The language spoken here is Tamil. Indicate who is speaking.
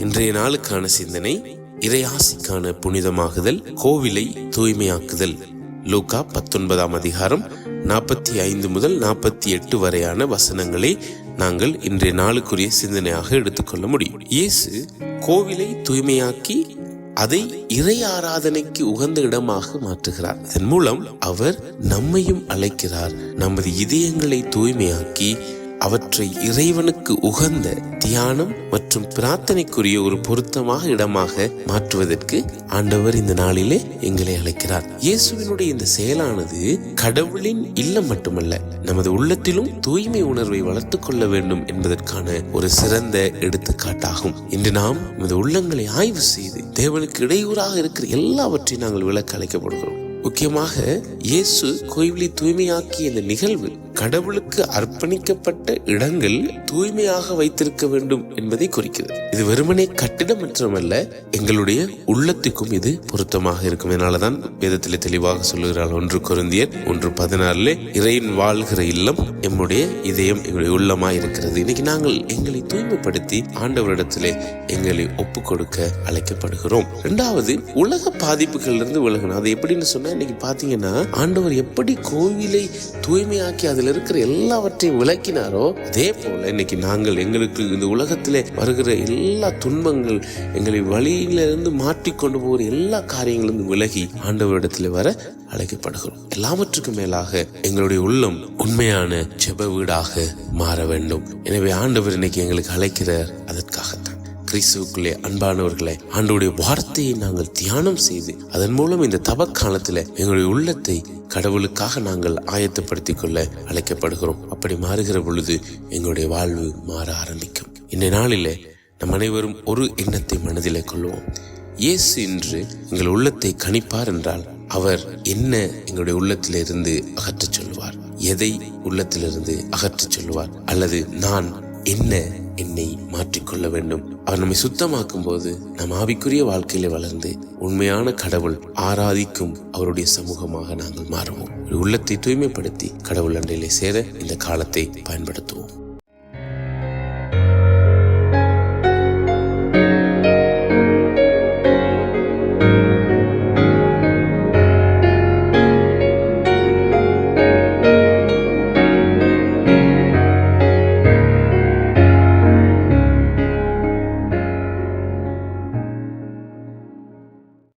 Speaker 1: இன்றைய நாளுக்கான சிந்தனை இறையாசிக்கான புனிதமாகுதல் கோவிலை தூய்மையாக்குதல். லூகா பத்தொன்பதாம் அதிகாரம் நாற்பத்தி ஐந்து முதல் நாற்பத்தி எட்டு வரையான வசனங்களை நாங்கள் இன்றைய நாளுக்குரிய சிந்தனையாக எடுத்துக்கொள்ள முடியும். இயேசு கோவிலை தூய்மையாக்கி அதை இறை ஆராதனைக்கு உகந்த இடமாக மாற்றுகிறார். இதன் மூலம் அவர் நம்மையும் அழைக்கிறார். நமது இதயங்களை தூய்மையாக்கி அவற்றை இறைவனுக்கு உகந்த தியானம் மற்றும் பிரார்த்தனைக்குரிய ஒரு பொருத்தமாக இடமாக மாற்றுவதற்கு ஆண்டவர் இந்த நாளிலே எங்களை அழைக்கிறார். இயேசுவினுடைய இந்த செயலானது கடவுளின் இல்லம் மட்டுமல்ல நமது உள்ளத்திலும் தூய்மை உணர்வை வளர்த்துக் கொள்ள வேண்டும் என்பதற்கான ஒரு சிறந்த எடுத்துக்காட்டாகும். இன்று நாம் நமது உள்ளங்களை ஆய்வு செய்து தேவனுக்கு இடையூறாக இருக்கிற எல்லாவற்றையும் நாங்கள் விளக்க அழைக்கப்படுகிறோம். முக்கியமாக இயேசு கோயிலை தூய்மையாக்கிய இந்த நிகழ்வு கடவுளுக்கு அர்ப்பணிக்கப்பட்ட இடங்கள் தூய்மையாக வைத்திருக்க வேண்டும் என்பதை குறிக்கிறது. இது வெறுமனே கட்டிடம் மட்டுமல்ல எங்களுடைய உள்ளத்துக்கும் இது பொருத்தமாக இருக்கும். இதனாலதான் வேதத்தில் தெளிவாக சொல்லுகிறாள் ஒன்று குருந்தியர் ஒன்று பதினாறுல இறையின் வாழ்கிற இல்லம் எம்முடைய இதயம் எங்களுடைய உள்ளமா இருக்கிறது. இன்னைக்கு நாங்கள் எங்களை தூய்மைப்படுத்தி ஆண்டவரிடத்திலே எங்களை ஒப்பு கொடுக்க அழைக்கப்படுகிறோம். இரண்டாவது உலக பாதிப்புகள் இருந்து விலகணும். அது எப்படின்னு சொன்னா இன்னைக்கு பாத்தீங்கன்னா ஆண்டவர் எப்படி கோவிலை தூய்மையாக்கி அதில் இருக்கிற எல்லாவற்றையும் விளக்கினாரோ அதே போல இன்னைக்கு நாங்கள் எங்களுக்கு இந்த உலகத்திலே வருகிற எல்லா துன்பங்கள் எங்களை வழியிலிருந்து மாற்றி கொண்டு போகிற எல்லா காரியங்களும் விலகி ஆண்டவரிடத்தில் வர அழைக்கப்படுகிறோம். எல்லாவற்றுக்கும் மேலாக எங்களுடைய உள்ளம் உண்மையான செப வீடாக மாற வேண்டும். எனவே ஆண்டவர் இன்னைக்கு எங்களுக்கு அழைக்கிறார். அதற்காகத்தான். கிறிஸ்துவுக்குள்ளே அன்பானவர்களே ஆண்டோடைய வார்த்தையை நாங்கள் தியானம் செய்து அதன் மூலம் இந்த தவக்காலத்தில் எங்களுடைய உள்ளத்தை கடவுளுக்காக நாங்கள் ஆயத்தப்படுத்திக் கொள்ள அழைக்கப்படுகிறோம். அப்படி மாறுகிற பொழுது எங்களுடைய வாழ்வு மாற ஆரம்பிக்கும். இந்த நாளிலே நம் அனைவரும் ஒரு எண்ணத்தை மனதிலே கொள்வோம். இயேசு இன்று எங்கள் உள்ளத்தை கணிப்பார் என்றால் அவர் என்ன எங்களுடைய உள்ளத்திலிருந்து அகற்றச் சொல்வார் எதை உள்ளத்திலிருந்து அகற்றச் சொல்வார் அல்லது நான் என்ன என்னை மாற்றிக்கொள்ள வேண்டும். அவர் நம்மை சுத்தமாக்கும் போது நம் ஆவிக்குரிய வாழ்க்கையில வளர்ந்து உண்மையான கடவுள் ஆராதிக்கும் அவருடைய சமூகமாக நாங்கள் மாறுவோம். உள்ளத்தை தூய்மைப்படுத்தி கடவுள் அண்டையிலே சேர இந்த காலத்தை பயன்படுத்துவோம்.